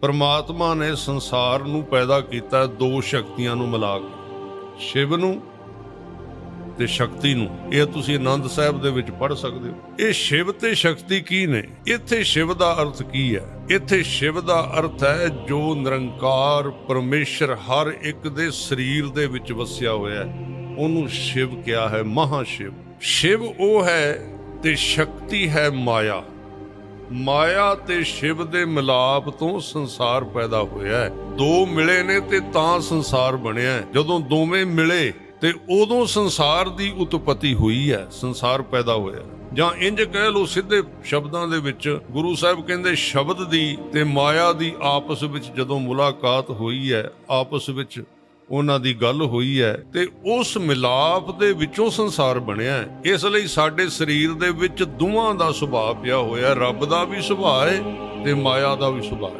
ਪਰਮਾਤਮਾ ਨੇ ਸੰਸਾਰ ਨੂੰ ਪੈਦਾ ਕੀਤਾ ਦੋ ਸ਼ਕਤੀਆਂ ਨੂੰ ਮਿਲਾ ਕੇ, ਸ਼ਿਵ ਨੂੰ ਤੇ ਸ਼ਕਤੀ ਨੂੰ। ਇਹ ਤੁਸੀਂ ਆਨੰਦ ਸਾਹਿਬ ਦੇ ਵਿੱਚ ਪੜ੍ਹ ਸਕਦੇ ਹੋ। ਇਹ ਸ਼ਿਵ ਤੇ ਸ਼ਕਤੀ ਕੀ ਨੇ? ਇੱਥੇ ਸ਼ਿਵ ਦਾ ਅਰਥ ਕੀ ਹੈ? ਇੱਥੇ ਸ਼ਿਵ ਦਾ ਅਰਥ ਹੈ ਜੋ ਨਿਰੰਕਾਰ ਪਰਮੇਸ਼ਰ ਹਰ ਇੱਕ ਦੇ ਸਰੀਰ ਦੇ ਵਿੱਚ ਵਸਿਆ ਹੋਇਆ ਹੈ। ਉਹਨੂੰ ਸ਼ਿਵ ਕਿਹਾ ਹੈ ਮਹਾ ਸ਼ਿਵ ਸ਼ਿਵ ਉਹ ਹੈ ਤੇ ਸ਼ਕਤੀ ਹੈ ਮਾਇਆ। ਮਾਇਆ ਤੇ ਸ਼ਿਵ ਦੇ ਮਿਲਾਪ ਤੋਂ ਸੰਸਾਰ ਪੈਦਾ ਹੋਇਆ ਹੈ ਦੋ ਮਿਲੇ ਨੇ ਤੇ ਤਾਂ ਸੰਸਾਰ ਬਣਿਆ ਹੈ। ਜਦੋਂ ਦੋਵੇਂ ਮਿਲੇ ਤੇ ਉਦੋਂ ਸੰਸਾਰ ਦੀ ਉਤਪਤੀ ਹੋਈ ਹੈ, ਸੰਸਾਰ ਪੈਦਾ ਹੋਇਆ ਜਾਂ ਇੰਜ ਕਹਿ ਲਓ ਸਿੱਧੇ ਸ਼ਬਦਾਂ ਦੇ ਵਿੱਚ ਗੁਰੂ ਸਾਹਿਬ ਕਹਿੰਦੇ, ਸ਼ਬਦ ਦੀ ਤੇ ਮਾਇਆ ਦੀ ਆਪਸ ਵਿੱਚ ਜਦੋਂ ਮੁਲਾਕਾਤ ਹੋਈ ਹੈ, ਆਪਸ ਵਿੱਚ ਉਹਨਾਂ ਦੀ ਗੱਲ ਹੋਈ ਹੈ ਤੇ ਉਸ ਮਿਲਾਪ ਦੇ ਵਿੱਚੋਂ ਸੰਸਾਰ ਬਣਿਆ ਹੈ। ਇਸ ਲਈ ਸਾਡੇ ਸਰੀਰ ਦੇ ਵਿੱਚ ਦੋਵਾਂ ਦਾ ਸੁਭਾਅ ਪਿਆ ਹੋਇਆ ਰੱਬ ਦਾ ਵੀ ਸੁਭਾਅ ਹੈ ਤੇ ਮਾਇਆ ਦਾ ਵੀ ਸੁਭਾਅ ਹੈ।